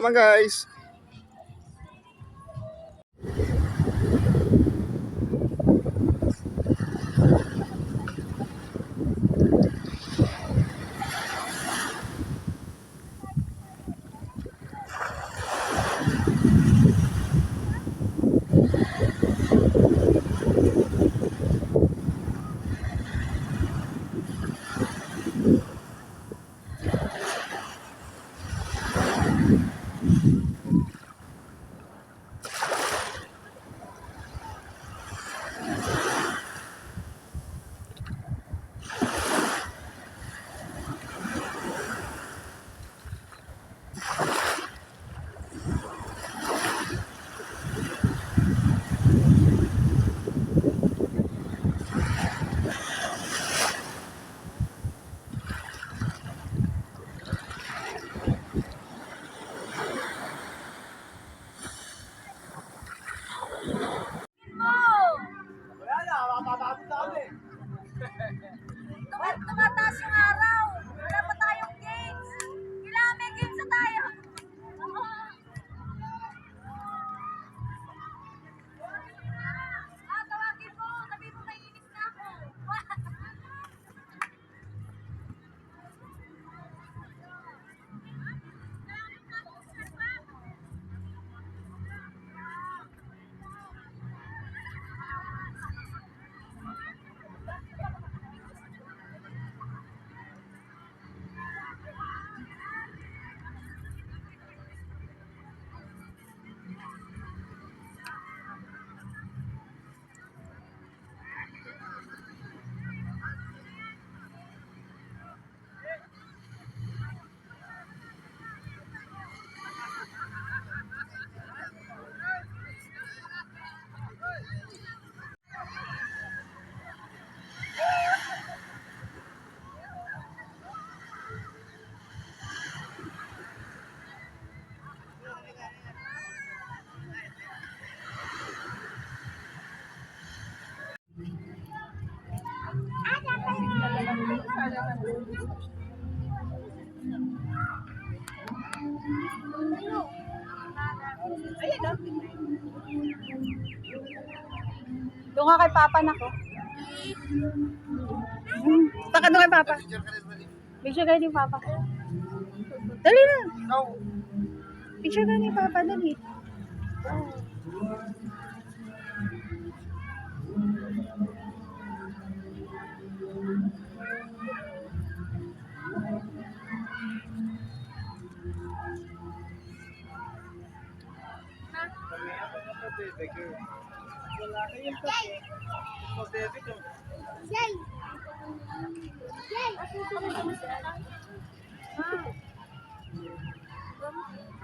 naman guys. Doon nga kay Papa na ko. Taka doon kay Papa. Picture kayo ni Papa. Dali na. Picture kayo ni Papa, dali.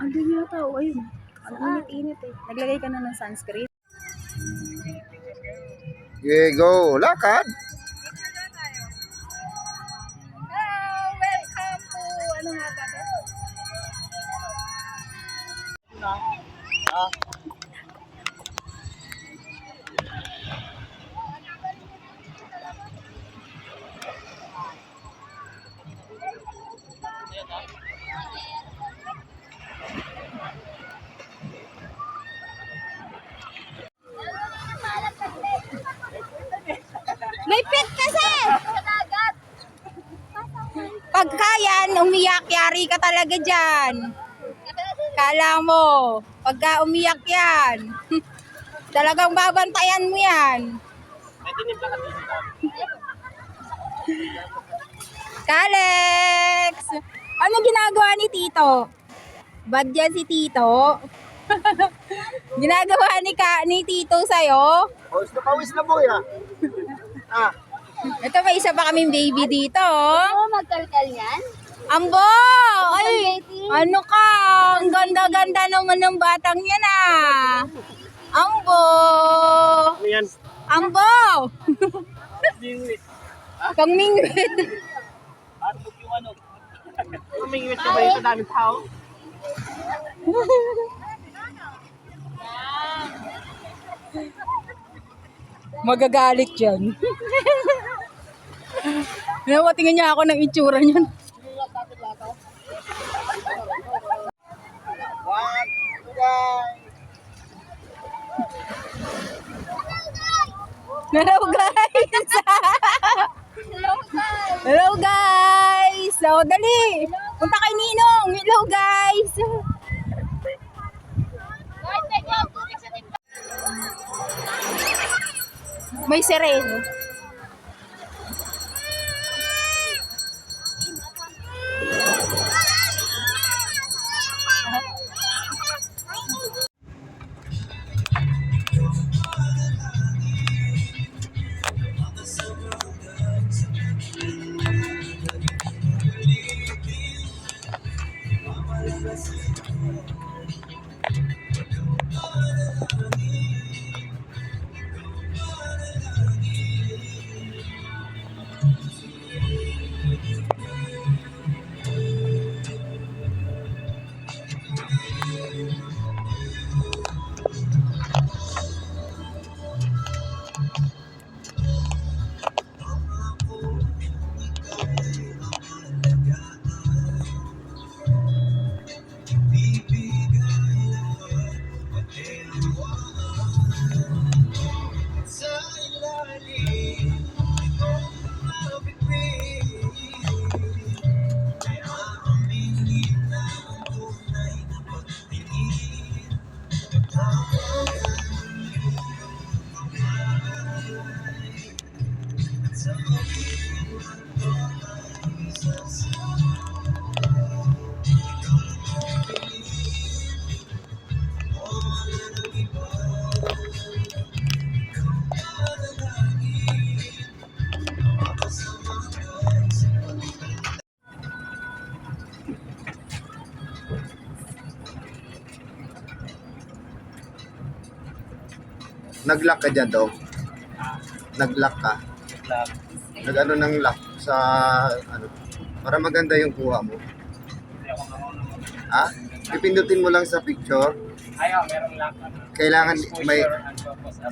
Andun yata, oh, ayun. Ang init-init eh. Naglagay ka na ng sunscreen. Okay, go. Lakad. Hello! Welcome to, ano nga ba to? May pit kasi! Pagka yan, umiyak, yari ka talaga dyan. Kala mo, pagka umiyak yan, talagang babantayan mo yan. Kalex! Ano ginagawa ni Tito? Bad yan si Tito? ginagawa ni, ka, ni Tito sa'yo? Pawis na pawis na boy ah. Ah. Ito, may isa pa kaming baby dito. oh. Oo, magkalkal yan. Ambo! Ay, ano ka? Ang ganda-ganda naman ng batang yan ah. Ambo! Ano yan? Ambo! Mingwit. Ano. Mingwit ka ba yung daming tao? Magagalit dyan. Nawatingin niya ako ng itsura niyan. guys! Hello guys! Hello guys! Hello guys! So, dali! Punta kay Ninong! Hello guys! May sereno. Nag-lock ka dyan, Dong? Nag-lock ka? Nag-ano ng lock sa, ano, para maganda yung kuha mo. Ha? Pipindutin mo lang sa picture. Ayaw, merong lock. ano, Kailangan may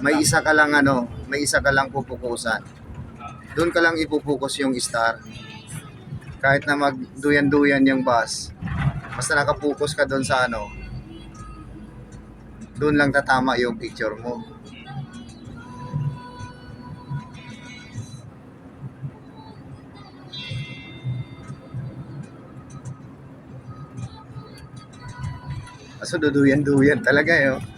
may isa ka lang ano, may isa ka lang pupukusan. Doon ka lang ipupukus yung star. Kahit na magduyan-duyan yung bus. Basta nakapokus ka doon sa ano. Doon lang tatama yung picture mo. Kaso duduyan-duyan talaga eh. oh.